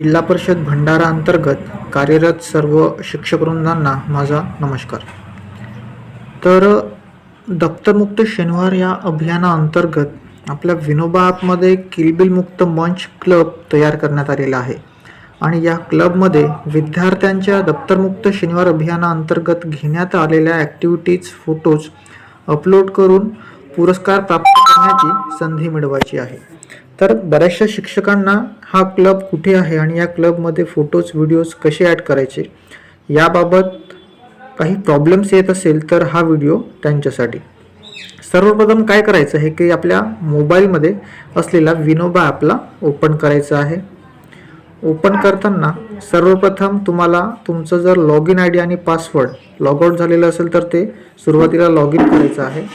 जिल्हा परिषद भंडारा अंतर्गत कार्यरत सर्व शिक्षकवृंदांना माझा नमस्कार. तर दप्तरमुक्त शनिवार या अभियानाअंतर्गत आपल्या विनोबा ॲपमध्ये किलबिलमुक्त मंच क्लब तयार करण्यात आलेला आहे. आणि या क्लबमध्ये विद्यार्थ्यांच्या दप्तरमुक्त शनिवार अभियानाअंतर्गत घेण्यात आलेल्या ॲक्टिव्हिटीज फोटोज अपलोड करून पुरस्कार प्राप्त करण्याची संधी मिळवायची आहे. तर बऱ्याचशा शिक्षकांना हा क्लब कुठे आहे आणि या क्लबमध्ये फोटोज व्हिडिओज कसे ॲड करायचे याबाबत काही प्रॉब्लेम्स येत असेल तर हा व्हिडिओ त्यांच्यासाठी. सर्वप्रथम काय करायचं आहे की आपल्या मोबाईलमध्ये असलेला विनोबा ॲपला ओपन करायचं आहे. ओपन करताना सर्वप्रथम तुम्हाला तुमचं जर लॉग इन आय डी आणि पासवर्ड लॉग आउट झालेलं असेल तर ते सुरुवातीला लॉग इन करायचं आहे.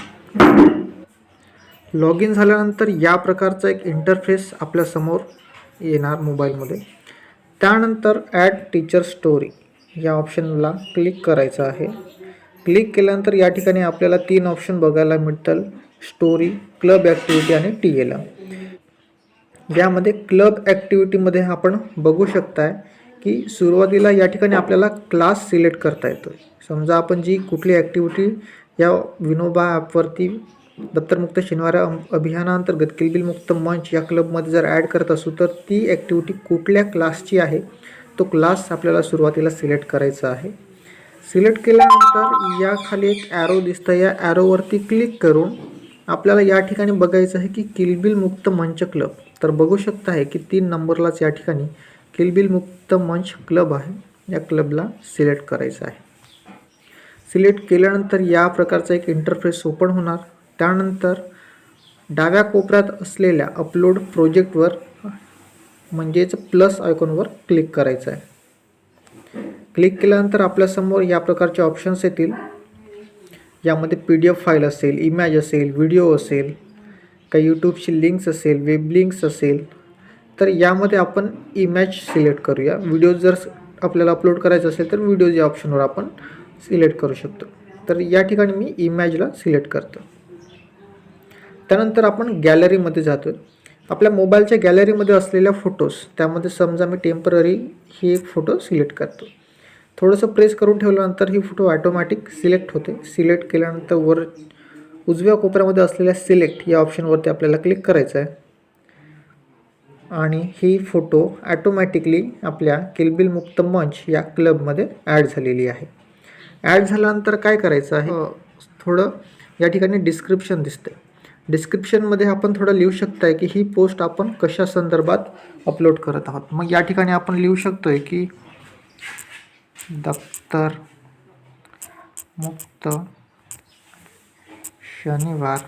लॉग इन झाल्यानंतर या प्रकारचा एक इंटरफेस आपल्यासमोर येणार मोबाईलमध्ये. त्यानंतर ॲड टीचर स्टोरी या ऑप्शनला क्लिक करायचं आहे. क्लिक केल्यानंतर या ठिकाणी आपल्याला तीन ऑप्शन बघायला मिळतील. स्टोरी क्लब ॲक्टिव्हिटी आणि टी एल यामध्ये क्लब ॲक्टिव्हिटीमध्ये आपण बघू शकताय की सुरुवातीला या ठिकाणी आपल्याला क्लास सिलेक्ट करता येतो समजा आपण जी कुठली ॲक्टिव्हिटी या विनोबा ॲपवरती दप्तरमुक्त शनिवार अभियानाअंतर्गत किलबिलमुक्त मंच या क्लबमध्ये जर ॲड करत असू तर ती ॲक्टिव्हिटी कुठल्या क्लासची आहे? तो क्लास आपल्याला सुरुवातीला सिलेक्ट करायचा आहे. सिलेक्ट केल्यानंतर याखाली एक ॲरो दिसतं या ॲरोवरती क्लिक करून आपल्याला या ठिकाणी बघायचं आहे की किलबिल मुक्त मंच क्लब. तर बघू शकता आहे की तीन नंबरलाच या ठिकाणी किलबिल मुक्त मंच क्लब आहे. या क्लबला सिलेक्ट करायचं आहे. सिलेक्ट केल्यानंतर या प्रकारचा एक इंटरफेस ओपन होणार. त्यानंतर डाव्या कोपऱ्यात असलेल्या अपलोड प्रोजेक्टवर म्हणजेच प्लस आयकॉनवर क्लिक करायचं आहे. क्लिक केल्यानंतर आपल्यासमोर या प्रकारचे ऑप्शन्स येतील. यामध्ये पी डी एफ फाईल असेल इमॅज असेल व्हिडिओ असेल काही यूट्यूबची लिंक्स असेल वेब लिंक्स असेल. तर यामध्ये आपण इमॅज सिलेक्ट करूया. व्हिडिओ जर आपल्याला अपलोड करायचं असेल तर व्हिडिओ या ऑप्शनवर आपण सिलेक्ट करू शकतो. तर या ठिकाणी मी इमॅजला सिलेक्ट करतो. त्यानंतर आपण गॅलरीमध्ये जातो आपल्या मोबाईलच्या गॅलरीमध्ये असलेल्या फोटोज त्यामध्ये समजा मी टेंपररी ही एक फोटो सिलेक्ट करतो. थोडंसं प्रेस करून ठेवल्यानंतर ही फोटो ॲटोमॅटिक सिलेक्ट होते. सिलेक्ट केल्यानंतर वर उजव्या कोपऱ्यामध्ये असलेल्या सिलेक्ट या ऑप्शनवरती आपल्याला क्लिक करायचं आहे. आणि ही फोटो ॲटोमॅटिकली आपल्या किलबिल मुक्त मंच या क्लबमध्ये ॲड झालेली आहे. ॲड झाल्यानंतर काय करायचं आहे? अ, थोडं या ठिकाणी डिस्क्रिप्शन दिसतंय. डिस्क्रिप्शनमध्ये आपण थोडं लिहू शकताय की ही पोस्ट आपण कशा संदर्भात अपलोड करत आहोत. मग या ठिकाणी आपण लिहू शकतोय की दफ्तर मुक्त शनिवार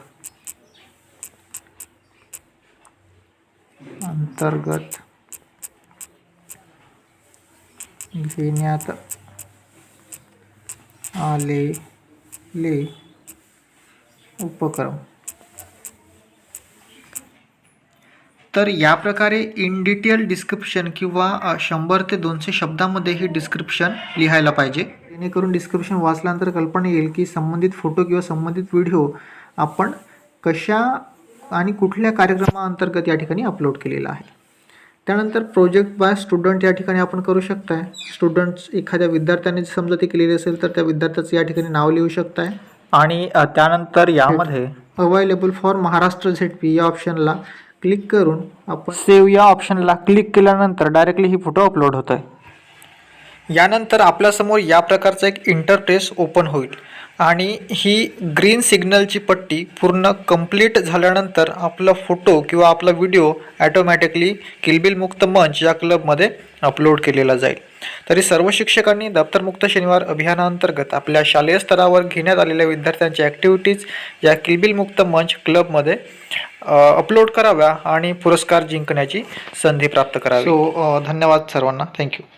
अंतर्गत घेण्यात आलेले उपक्रम. तर या प्रकारे इन डिटेल डिस्क्रिप्शन किंवा शंभर ते दोनशे शब्दामध्ये ही डिस्क्रिप्शन लिहायला पाहिजे. जेणेकरून डिस्क्रिप्शन वाचल्यानंतर कल्पना येईल की संबंधित फोटो किंवा संबंधित व्हिडिओ आपण कशा आणि कुठल्या कार्यक्रमाअंतर्गत या ठिकाणी अपलोड केलेला आहे. त्यानंतर प्रोजेक्ट बाय स्टुडंट या ठिकाणी आपण करू शकताय. स्टुडंट्स एखाद्या विद्यार्थ्याने समजा ते केलेली असेल तर त्या विद्यार्थ्याचं या ठिकाणी नाव लिहू शकताय. आणि त्यानंतर यामध्ये available for Maharashtra Z P या ऑप्शनला क्लिक करून आपण सेव्ह या ऑप्शनला क्लिक केल्यानंतर डायरेक्टली ही फोटो अपलोड होत आहे यानंतर आपल्यासमोर या प्रकारचा एक इंटरफेस ओपन होईल आणि ही ग्रीन सिग्नलची पट्टी पूर्ण कंप्लीट झाल्यानंतर आपला फोटो किंवा आपला व्हिडिओ ॲटोमॅटिकली किलबिल मुक्त मंच या क्लबमध्ये अपलोड केलेला जाईल. तरी सर्व शिक्षकांनी दप्तरमुक्त शनिवार अभियानाअंतर्गत आपल्या शालेय स्तरावर घेण्यात आलेल्या विद्यार्थ्यांच्या ॲक्टिव्हिटीज या किलबिल मुक्त मंच क्लबमध्ये अपलोड कराव्या आणि पुरस्कार जिंकण्याची संधी प्राप्त करावी. सो धन्यवाद सर्वांना. थँक्यू